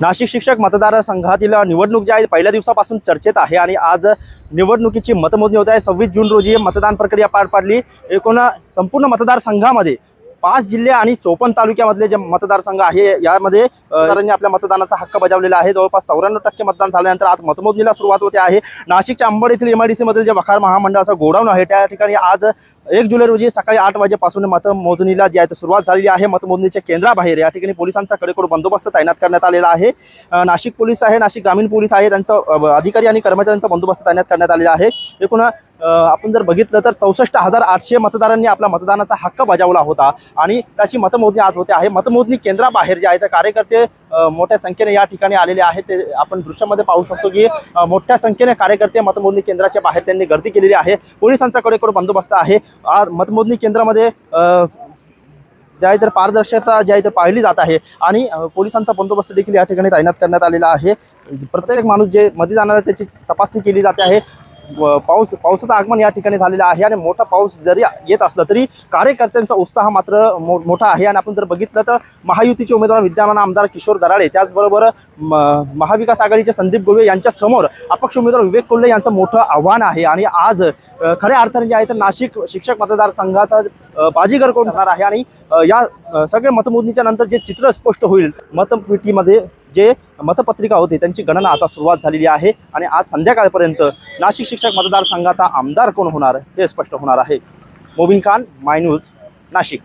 नाशिक शिक्षक मतदारसंघातील निवडणूक जी आहे पहिल्या दिवसापासून चर्चेत आहे आणि आज निवडणुकीची मतमोजणी होत आहे. सव्वीस जून रोजी मतदान प्रक्रिया पार पाडली. एकूण संपूर्ण मतदारसंघामध्ये पाच जिल्हे आणि चोपन्न तालुक्यामधले जे मतदारसंघ आहे यामध्ये आपल्या मतदानाचा हक्क बजावलेला आहे. जवळपास चौऱ्याण्णव टक्के मतदान झाल्यानंतर आज मतमोजणीला सुरुवात होते आहे. नाशिकच्या अंबड येथील एम आय डी सीमधील जे वखार महामंडळाचं गोडाऊन आहे त्या ठिकाणी आज एक जुलै रोजी सकाळी आठ वाजेपासून मतमोजणीला जी आहे सुरुवात झालेली आहे मतमोजणीच्या केंद्राबाहेर या ठिकाणी पोलिसांचा कडेकोड बंदोबस्त तैनात करण्यात आलेला आहे. नाशिक पोलीस आहे नाशिक ग्रामीण पोलीस आहे त्यांचा अधिकारी आणि कर्मचाऱ्यांचा बंदोबस्त तैनात करण्यात आलेला आहे. एकूण आपण जर बघितलं तर चौसष्ट हजार आठशे मतदारांनी आपला मतदानाचा हक्क बजावला होता. आणि त्याची मतमोजणी आज होते आहे. मतमोजणी केंद्राबाहेर जे आहे तर कार्यकर्ते मोठ्या संख्येने या ठिकाणी आलेले आहेत. ते आपण दृश्यामध्ये पाहू शकतो की मोठ्या संख्येने कार्यकर्ते मतमोजणी केंद्राच्या बाहेर त्यांनी गर्दी केलेली आहे. पोलिसांचा कडेकोट बंदोबस्त आहे. मतमोजणी केंद्रामध्ये जे आहे तर पारदर्शकता जी आहे तर पाहिली जात आहे. आणि पोलिसांचा बंदोबस्त देखील या ठिकाणी तैनात करण्यात आलेला आहे. प्रत्येक माणूस जे मध्ये जाणार त्याची तपासणी केली जाते आहे. पाऊस पावसाचं आगमन या ठिकाणी झालेलं आहे आणि मोठा पाऊस जरी येत असला तरी कार्यकर्त्यांचा उत्साह मात्र मो मोठा आहे. आणि आपण जर बघितलं तर महायुतीचे उमेदवार विद्यमान आमदार किशोर दराडे त्याचबरोबर म- महाविकास आघाडीचे संदीप गोवे यांच्या समोर अपक्ष उमेदवार विवेक कोल्हे यांचं मोठं आव्हान आहे. आणि आज खऱ्या अर्थाने जे आहे तर नाशिक शिक्षक मतदारसंघाचा बाजीगर कोण होणार आहे? आणि या सगळ्या मतमोजणीच्या नंतर जे चित्र स्पष्ट होईल मतपेटीमध्ये जे मतपत्रिका होती त्यांची गणना आता सुरुवात झालेली आहे. आणि आज संध्याकाळपर्यंत नाशिक शिक्षक मतदारसंघाचा आमदार कोण होणार हे स्पष्ट होणार आहे. Mobin Khan my news Nashik.